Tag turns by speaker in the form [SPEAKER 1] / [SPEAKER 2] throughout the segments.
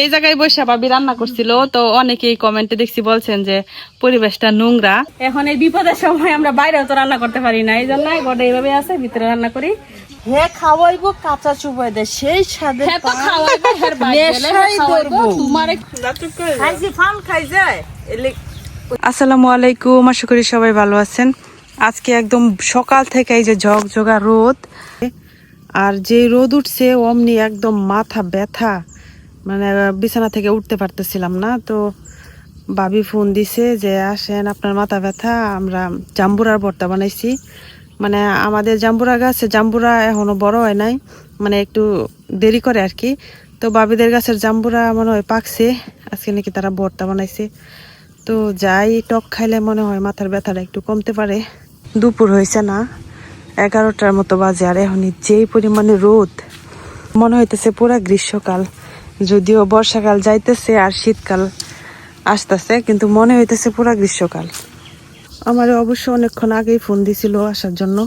[SPEAKER 1] এই জায়গায় বসে ভাবি রান্না করছিল তো অনেকেই কমেন্টে দেখছি বলছেন যে পরিবেশটা নোংরা। এখন এই বিপদের সময় আমরা বাইরেও তো রান্না করতে পারি না এই জন্য ঘরে এইভাবে আছে ভিতরে রান্না করি।
[SPEAKER 2] হে খাওয়াইবো কাঁচা চুবাই দে সেই স্বাদে
[SPEAKER 1] হ্যাঁ আসসালামু আলাইকুম আশা করি সবাই ভালো আছেন। আজকে একদম সকাল থেকে এই যে ঝকঝকা রোদ আর যে রোদ উঠছে অমনি একদম মাথা ব্যথা। মানে বিছানা থেকে উঠতে পারতেছিলাম না, তো বাবি ফোন দিছে যে, আসেন, আপনার মাথা ব্যথা, আমরা জাম্বুরার ভর্তা বানাইছি। মানে আমাদের জাম্বুরা গাছে, জাম্বুরা এখনও বড় হয় নাই মানে একটু দেরি করে আর কি তো বাবিদের গাছের জাম্বুরা মনে হয় পাকছে, আজকে নাকি তারা ভর্তা বানাইছে। তো যাই, টক খাইলে মনে হয় মাথার ব্যথাটা একটু কমতে পারে। দুপুর হয়েছে না, এগারোটার মতো বাজে, আর এখন যেই পরিমাণে রোদ, মনে হইতেছে পুরা গ্রীষ্মকাল। যদিও বর্ষাকাল যাইতেছে আর শীতকাল আসতেছে, কিন্তু মনে হইতেছে পুরা গ্রীষ্মকাল। আমার অবশ্য অনেকক্ষণ আগেই ফোন দিছিল আসার জন্য।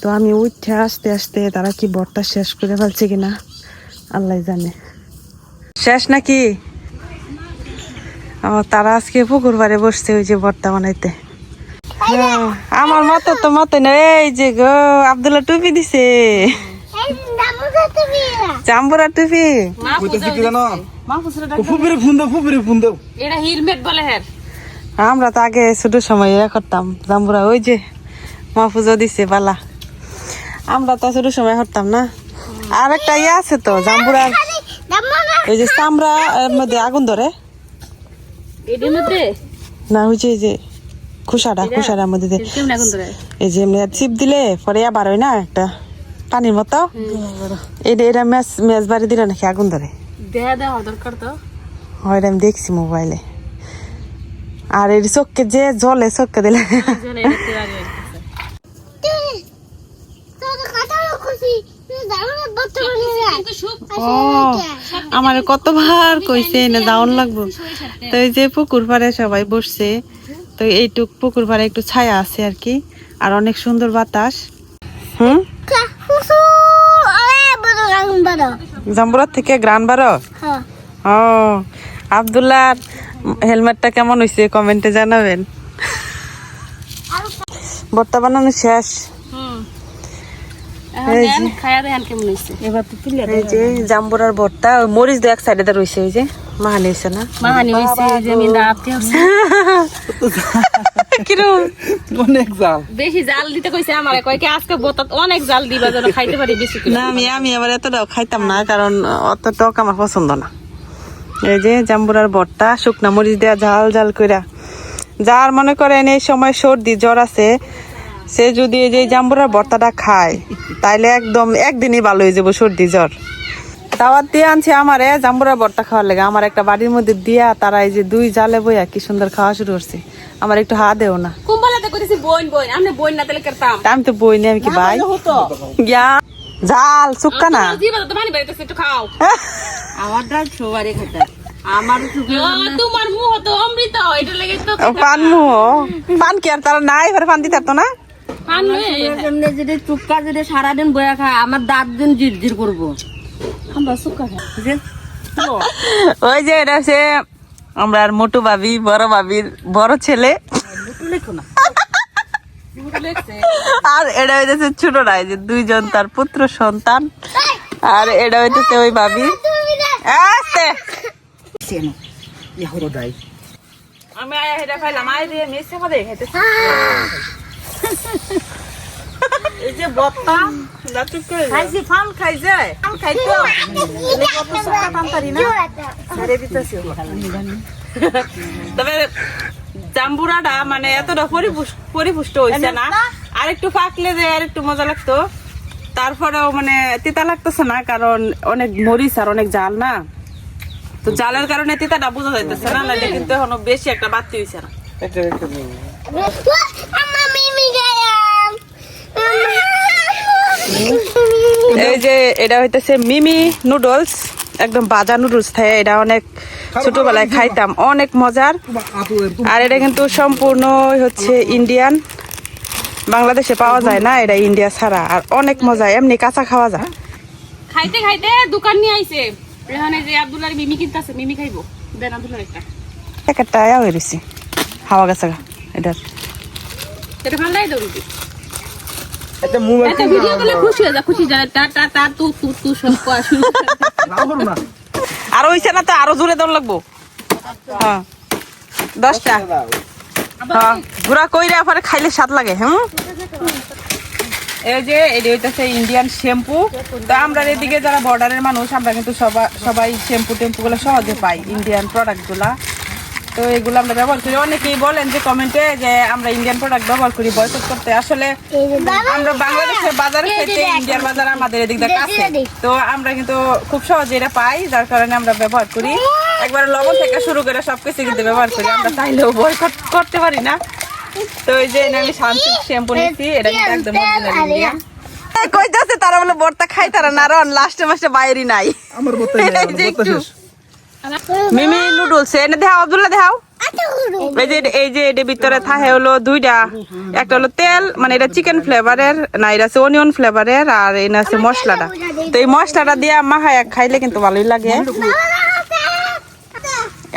[SPEAKER 1] তো আমি উঠে আসতে আসতে তারা কি বর্তা শেষ করে ফেলছে কিনা, আল্লাহ জানে। শেষ নাকি? তারা আজকে পুকুর পাড়ে বসছে ওই যে বর্তা বানাইতে। আমার মতো তো মতো না এই যে গো, আব্দুল্লাহ টুপি দিছে। চাম্বুরা টুপি
[SPEAKER 3] কইতাছে কি জানো? ফুপিরে ফোন দাও ফুপিরে ফোন দাও।
[SPEAKER 1] এটা হেলমেট বলে হ্যাঁ আমরা তো আগে ছোট সময় ইয়ে করতাম জাম্বুরা ওই যে মাহফুজও দিছে বালা আমরা তো ছোট সময় করতাম না। আর একটা ইয়ে আছে তো জাম্বুরার ওই যে চামড়া এর মধ্যে আগুন ধরে। না ওই যে এই যে খুশাটা খুশাটার মধ্যে এই যে এমনি চিপ দিলে পরে আবার হয় না একটা। পানির মতো এটা এটা ম্যাচ ম্যাচ বাড়ি দিলে নাকি আগুন ধরে দেয়া দেওয়া দরকার তো। হয় এটা আমি দেখছি মোবাইলে। আর এর চোখকে যে জলে চোখকে দিলে। ও আমার কতবার কইছে না যাওন লাগবো। তো এই যে পুকুর পাড়ে সবাই বসছে তো এইটুক পুকুর পাড়ে একটু ছায়া আছে আর কি আর অনেক সুন্দর বাতাস। হুম? জাম্বুরার থেকে গ্রান বারো? ও আবদুল্লার হেলমেটটা কেমন হয়েছে কমেন্টে জানাবেন। বর্তা বানানো শেষ। এই যে।
[SPEAKER 2] এবার তো তুলে
[SPEAKER 1] জাম্বুরার ভর্তা মরিচ দু এক সাইডে রয়েছে ওই যে। মাহানি হয়েছে না?
[SPEAKER 2] মাহানি রাতে
[SPEAKER 1] কিরম?
[SPEAKER 3] অনেক জাল।
[SPEAKER 2] বেশি জাল দিতে কইছে আমারে কয় কি আজকে বোতাত অনেক জাল দিবা যেন খাইতে পারি বেশি
[SPEAKER 1] না আমি আমি আবার এতটাও খাইতাম না কারণ অত টক আমার পছন্দ না। এই যে জাম্বুরার ভর্তা শুকনা মরিচ দেওয়া ঝাল ঝাল কইরা। যার মনে করেন এই সময় সর্দি জ্বর আছে সে যদি এই যে জাম্বুরার ভর্তাটা খায় তাইলে একদম একদিনই ভালো হয়ে যাব সর্দি জ্বর। দাওয়াত দিয়ে আনছে আমারে জাম্বুরার ভর্তা খাওয়ার লেগে। আমার একটা বাড়ির মধ্যে দিয়া তারা এই যে দুই জালে বইয়া কি সুন্দর খাওয়া শুরু করছে। আমার একটু হা দেও না।
[SPEAKER 2] কুম্বালাতে কইতেছি বইন বইন আমনে বইন না তেলে করতাম?
[SPEAKER 1] আমি তো কি ভাই?
[SPEAKER 2] হতো।
[SPEAKER 1] গিয়া জাল সুক্কা না।
[SPEAKER 2] জিবা তো পানি বেরিতেছে একটু খাও। আমার ডাল সবারই খেতে আমার তোমার মুহ তো অমৃত এটা লেগে তো
[SPEAKER 1] পান মুহ। পান কি আর তারা নাই এবারে পান দিতে না?
[SPEAKER 2] পান যদি চুক্কা যদি সারাদিন বয়া খায় আমার দাঁত দিন জিরজির করব। আমরা চুক্কা খাই।
[SPEAKER 1] ওই যে এটা হচ্ছে আমরা আর মোটু ভাবি বড় ভাবির বড় ছেলে। আর এটা হইতেছে ছোট নাই যে দুইজন তার পুত্র সন্তান। আর এটা হইতেছে ওই ভাবি। আস্তে। আমি আয়া হেটা খাইলাম আয় দিয়ে মিশে খাবে খাইতেছি। বত্তা করে
[SPEAKER 2] খাইছি ফান খাই যায় ফান খাই তো।
[SPEAKER 1] ছেড়ে দিতেছি। তবে জাম্বুরাটা মানে এতটা পরিপুষ্ট পরিপুষ্ট হয়েছে না। আর একটু পাকলে যে আর একটু মজা লাগতো। তারপরেও মানে তিতা লাগতেছে না কারণ অনেক মরিচ আর অনেক জাল না। তো জালের কারণে তিতাটা বোঝা যাইতেছে না নাহলে কিন্তু এখনও বেশি একটা বাড়তি হয়েছে না। এই যে এটা হইতেছে মিমি নুডলস একদম বাজা নুডলস থাকে। এটা অনেক ছোটবেলায় খাইতাম অনেক মজার। আর এটা কিন্তু সম্পূর্ণ হচ্ছে ইন্ডিয়ান। বাংলাদেশে পাওয়া যায় না এটা ইন্ডিয়া ছাড়া আর অনেক মজা এমনি কাঁচা খাওয়া যায়।
[SPEAKER 2] খাইতে খাইতে দোকান নিয়ে আইছে। এখানে যে আব্দুল্লাহর মিমি কিনতেছে মিমি খাইবো। দেন একটা।
[SPEAKER 1] একটা আয়া হয়ে হাওয়া গেছে গা এটার
[SPEAKER 2] সেটা ভালো লাগে
[SPEAKER 3] একটা মোবাইল
[SPEAKER 2] একটা ভিডিও করলে খুশি হয়ে যা খুশি যা তা তা তা তু তু তু সব কয়া শুরু
[SPEAKER 3] না করো না।
[SPEAKER 1] আর হইছে না তো আরও জোরে দৌড় লাগবো। হ্যাঁ দশটা। হ্যাঁ গুড়া কইরা পরে খাইলে স্বাদ লাগে হুম? এই যে এটি হইতেছে ইন্ডিয়ান শ্যাম্পু তো আমরা এদিকে যারা বর্ডারের মানুষ আমরা কিন্তু সবাই সবাই শ্যাম্পু টেম্পু গুলো সহজে পাই ইন্ডিয়ান প্রোডাক্টগুলা। তো এগুলো আমরা ব্যবহার করি। অনেকেই বলেন যে কমেন্টে যে আমরা ইন্ডিয়ান প্রোডাক্ট ব্যবহার করি বয়কট করতে। আসলে আমরা বাংলাদেশের বাজারে খেতে ইন্ডিয়ান বাজার আমাদের এদিক দিয়ে কাছে তো আমরা কিন্তু খুব সহজে এটা পাই যার কারণে আমরা ব্যবহার করি। একবার লবণ থেকে শুরু করে সবকিছু কিন্তু ব্যবহার করি। আমরা চাইলেও বয়কট করতে পারি না। তো এই যে আমি শান্তি শ্যাম্পু নিচ্ছি এটা কিন্তু একদম Indian। কইতাছে তারা বলে বর্তা খাই তারা না লাস্টে মাসে বাইরে নাই।
[SPEAKER 3] আমার বলতে
[SPEAKER 1] এই যে একটু। মিমি নুডলস এনে দেখাও আব্দুল্লাহ দেখাও। এই যে এই যে এর ভিতরে থাকে হলো দুইটা। একটা হলো তেল মানে এটা চিকেন ফ্লেভারের না এটা আছে অনিয়ন ফ্লেভারের আর এটা আছে মশলাটা। তো এই মশলাটা দিয়ে মাখায় খাইলে কিন্তু ভালোই লাগে।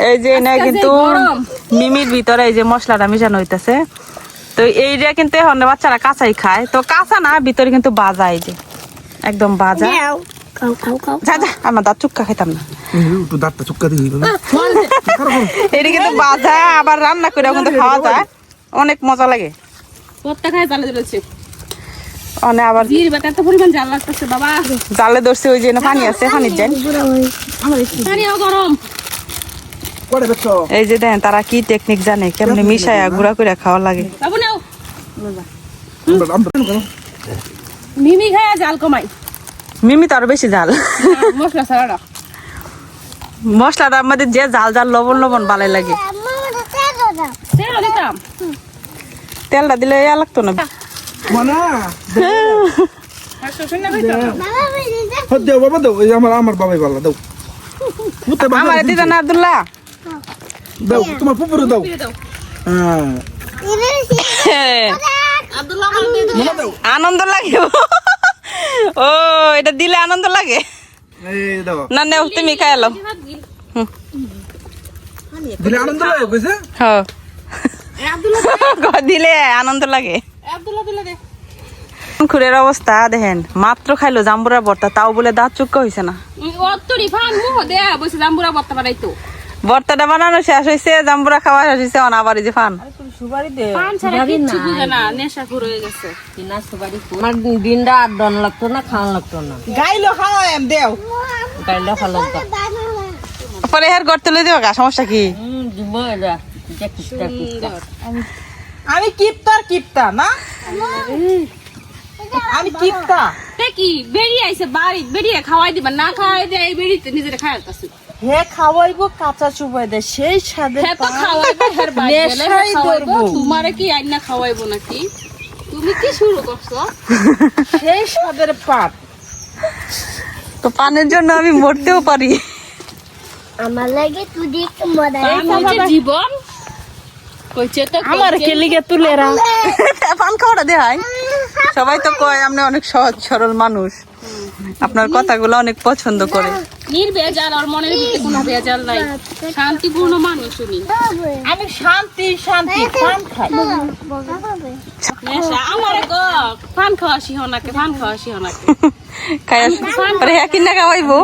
[SPEAKER 1] এই যে না কিন্তু মিমির ভিতরে এই যে মশলাটা মিশানো হইতাছে। তো এইটা কিন্তু এখন বাচ্চারা কাঁচাই খায়। তো কাঁচা না ভিতরে কিন্তু বাজা এই যে। একদম বাজা যা যা আমার দাঁত চুক্কা খাইতাম না।
[SPEAKER 3] একটু দাঁতটা চুক্কা দিয়ে দিবে
[SPEAKER 1] এটা কিন্তু বাজা আবার রান্না করে কিন্তু খাওয়া যায়। অনেক মজা লাগে।
[SPEAKER 2] খায় জালে ধরেছে।
[SPEAKER 1] আবার
[SPEAKER 2] জির বেটা এত পরিমাণ জাল লাগতেছে বাবা।
[SPEAKER 1] জালে ধরছে ওই যে পানি আছে
[SPEAKER 2] পানিও গরম।
[SPEAKER 1] এই যে দেন তারা কি টেকনিক জানে কেমনে মিশায়া গুড়া করে খাওয়া লাগে।
[SPEAKER 2] মিমি খায় জাল কমাই।
[SPEAKER 1] মিমি তো আরও বেশি জাল
[SPEAKER 2] মশলা ছাড়া
[SPEAKER 1] মশলাটা আমাদের যে জাল জাল লবণ লবণ বালাই লাগে। তেলটা দিলে ইয়া লাগতো না।
[SPEAKER 2] আর শ্বশুর না খাইতো? না
[SPEAKER 3] দেও বাবা দেও এই যে আমার আমার বাবাই ভালো দাও
[SPEAKER 1] আমার দিদা না আব্দুল্লাহ।
[SPEAKER 3] দাও তোমার পুপুরে দাও।
[SPEAKER 2] দিয়ে দাও। আব্দুল্লাহ আমার দিয়ে দাও
[SPEAKER 3] দাও
[SPEAKER 1] আনন্দ লাগে। এটা দিলে আনন্দ লাগে? না নেও তুমি খাই এলো
[SPEAKER 3] দিলে আনন্দ লাগে কইছে
[SPEAKER 1] হ্যাঁ। খুরের অবস্থা দেখেন মাত্র খাইলো জাম্বুরা ভর্তা তাও বলে দাঁত চুক্কা হয়েছে না। ভর্তাটা বানানো শেষ হয়েছে জাম্বুরা খাওয়া শেষ হয়েছে আবার যে ফান
[SPEAKER 2] পান ছাড়া কিচ্ছু বুঝে না নেশা করে হয়ে
[SPEAKER 4] আমার দিনটা আর দন লাগতো না খাওয়ান লাগতো না।
[SPEAKER 1] গাইলো খাওয়া দেও।
[SPEAKER 4] গাইলে ভালো
[SPEAKER 1] পরে হের করতে লই দেবো গা সমস্যা কি? আমি কিপতা আর কিপতা না? আমি কিপতা।
[SPEAKER 2] কি বেরিয়ে আইছে বাড়ি বেরিয়ে খাওয়াই দিবা না খাওয়াই দে এই বেরিতে নিজের খাওয়াই
[SPEAKER 1] হে খাওয়াইবো কাঁচা চুবাই দে সেই স্বাদে
[SPEAKER 2] হ্যাঁ তো খাওয়াইবো হের বাড়ি গেলে খাওয়াইবো। তোমারে কি আইনা খাওয়াইবো নাকি? তুমি কি শুরু করছ?
[SPEAKER 1] সেই স্বাদের তো পানের জন্য আমি মরতেও পারি।
[SPEAKER 5] আমার লাগে তুই একটু মজা
[SPEAKER 2] আমি জীবন। কইছে তো
[SPEAKER 1] আমার
[SPEAKER 2] কইছে।
[SPEAKER 1] কেলিগে তুলেরা। পান খাওয়াটা দেখাই। সবাই তো কয় আপনি অনেক সহজ সরল মানুষ। আপনার কথাগুলো অনেক পছন্দ করে।
[SPEAKER 2] নির্ভেজাল আর মনের ভিতরে কোনো ভেজাল নাই। শান্তিপূর্ণ মানুষ উনি।
[SPEAKER 1] আমি শান্তি শান্তি পান খাই।
[SPEAKER 2] আমার গো পান খাওয়া শিহনাকে পান খাওয়া শিহনাকে
[SPEAKER 1] খাই পরে হ্যাঁ কিনা খাওয়াইবো?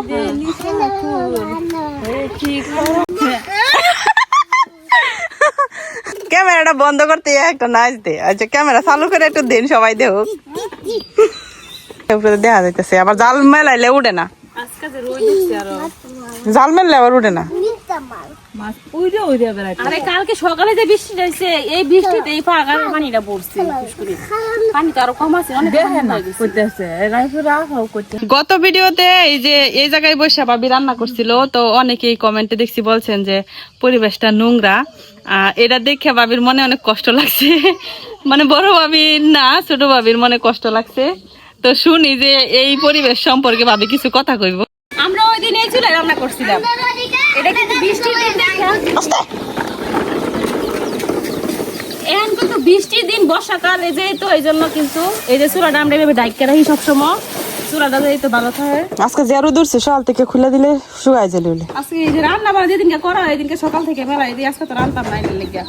[SPEAKER 1] ক্যামেরাটা বন্ধ করতে একটা নাচ দে। আচ্ছা ক্যামেরা চালু করে একটু দিন সবাই দেখ উপরে দেখা যাইতেছে আবার জাল মেলাইলে উঠে না।
[SPEAKER 2] আজকে যে রোদ উঠছে আরও।
[SPEAKER 1] জাল মেললে আবার উঠে না।
[SPEAKER 2] আরে কালকে সকালে যে বৃষ্টি হয়েছে এই বৃষ্টিতে এই পাগার পানিটা পড়ছে। পানি তো আরও কম আছে অনেক কম হয়ে।
[SPEAKER 1] গত ভিডিওতে এই যে এই জায়গায় বসে ভাবি রান্না করছিল তো অনেকেই কমেন্টে দেখছি বলছেন যে পরিবেশটা নোংরা। আহ, এটা দেখে ভাবির মনে অনেক কষ্ট লাগছে। মানে বড় ভাবির না ছোট ভাবির মনে কষ্ট লাগছে। তো শুনি যে এই পরিবেশ সম্পর্কে ভাবি কিছু কথা কইব।
[SPEAKER 2] আমরা ওই দিন এই চুলায় রান্না করছিলাম। এটা কিন্তু বৃষ্টির দিন এখন কিন্তু বৃষ্টির দিন বর্ষাকাল এই যে তো এই জন্য কিন্তু এই যে চুলাটা আমরা এভাবে ডাইকে রাখি সবসময়। চুলাটা তো ভালো থাকে।
[SPEAKER 1] আজকে যে রোদ উঠছে সকাল থেকে খুলে দিলে শুকাই যাবে বলে
[SPEAKER 2] আজকে এই যে রান্না বান্না যেদিনকে করা হয় এদিনকে সকাল থেকে মেলা এই আজকে তো রান্তাম না এর লেগে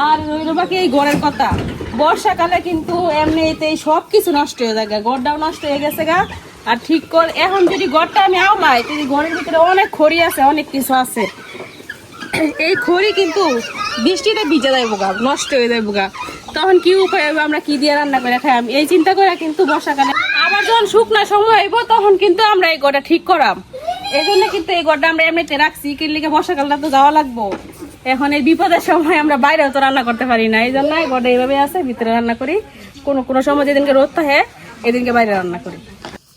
[SPEAKER 2] আর রইল বাকি এই ঘরের কথা। বর্ষাকালে কিন্তু এমনিতেই সব কিছু নষ্ট হয়ে যায় গা। ঘরটাও নষ্ট হয়ে গেছে গা। আর ঠিক কর, এখন যদি ঘরটা আমি আওলাই, যদি ঘরের ভিতরে অনেক খড়ি আছে, অনেক কিছু আছে, এই খড়ি কিন্তু বৃষ্টিতে ভিজে যাইব গা, নষ্ট হয়ে যাইব গা। তখন কি উপায় হবে? আমরা কি দিয়ে রান্না করে খাই এই চিন্তা করে কিন্তু বর্ষাকালে আবার যখন শুকনা সময় হইব, তখন কিন্তু আমরা এই গোটা ঠিক করাম। এই জন্য কিন্তু এই গোটা আমরা এমনিতে রাখছি কিনলিকে বর্ষাকালটা তো যাওয়া লাগবো। এখন এই বিপদের সময় আমরা বাইরেও তো রান্না করতে পারি না, এই জন্য এই এইভাবে আছে, ভিতরে রান্না করি। কোনো কোনো সময় যেদিনকে রোদ থাকে, এদিনকে বাইরে রান্না করি।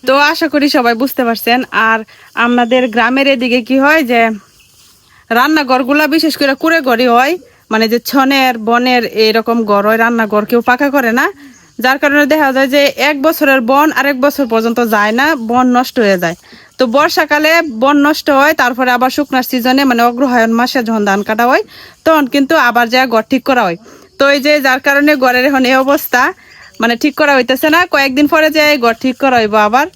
[SPEAKER 1] তো আশা করি সবাই বুঝতে পারছেন। আর আমাদের গ্রামের এদিকে কি হয় যে রান্নাঘরগুলা বিশেষ করে কুড়ে ঘরই হয়। মানে যে ছনের, বনের এরকম ঘর হয়, রান্নাঘর কেউ পাকা করে না। যার কারণে দেখা যায় যে এক বছরের বন আরেক বছর পর্যন্ত যায় না, বন নষ্ট হয়ে যায়। তো বর্ষাকালে বন নষ্ট হয়, তারপরে আবার শুকনার সিজনে মানে অগ্রহায়ণ মাসে যখন ধান কাটা হয়, তখন কিন্তু আবার যা ঘর ঠিক করা হয়। তো এই যে যার কারণে ঘরের এখন এই অবস্থা মানে ঠিক করা হইতেছে না, কয়েকদিন পরে যে ঘর ঠিক করা হইব আবার।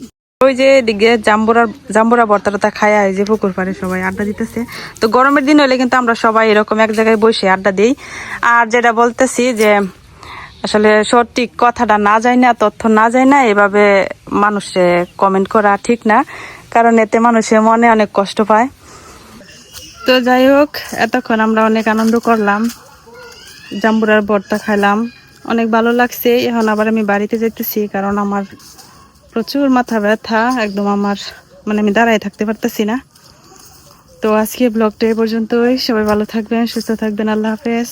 [SPEAKER 1] ওই যে এদিকে জাম্বুরা জাম্বুরা ভর্তাটা খায়া এই যে পুকুর পাড়ে সবাই আড্ডা দিতেছে। তো গরমের দিন হলে কিন্তু আমরা সবাই এরকম এক জায়গায় বসে আড্ডা দিই। আর যেটা বলতেছি যে, আসলে সঠিক কথাটা না যায় না, তথ্য না যায় না, এভাবে মানুষে কমেন্ট করা ঠিক না। কারণ এতে মানুষের মনে অনেক কষ্ট পায়। তো যাই হোক, এতক্ষণ আমরা অনেক আনন্দ করলাম। জাম্বুরার ভর্তা খাইলাম। অনেক ভালো লাগছে। এখন আবার আমি বাড়িতে যেতেছি কারণ আমার প্রচুর মাথা ব্যথা, একদম আমার মানে আমি দাঁড়ায় থাকতে পারতেছি না। তো আজকে ব্লগটা এই পর্যন্তই। সবাই ভালো থাকবেন, সুস্থ থাকবেন। আল্লাহ হাফেজ।